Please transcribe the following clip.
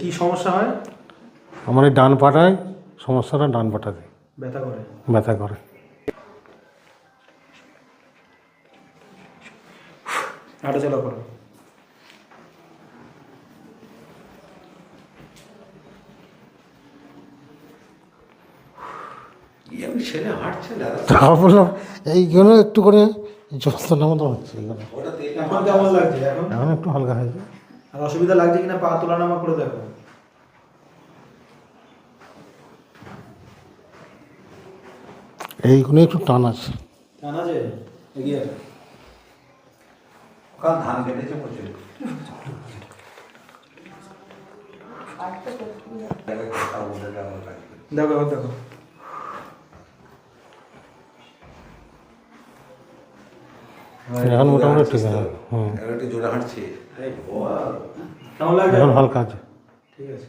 কি সমস্যা হয়? আমার এই ডান পাটায় সমস্যাটা ডান পাটাতে। ব্যথা করে। ব্যথা করে। হাঁটা চলা করো। তা বললাম এইগুলো একটু করে যন্ত্রণার মতো হচ্ছে। এখন একটু হালকা হয়েছে। আর অসুবিধা লাগছে কিনা পা তোলানামা করে দেখো। এইগুলো একটু টান আছে। টান আছে? এগিয়ে। ওখানে ধান কেটেছে প্রচুর। লাগবে। দেখো দেখো। এখন মোটামুটি ঠিক আছে হুম এখন একটু জোড়া হাঁটছি। এই বাবা। কেমন লাগে এখন হালকা আছে। ঠিক আছে।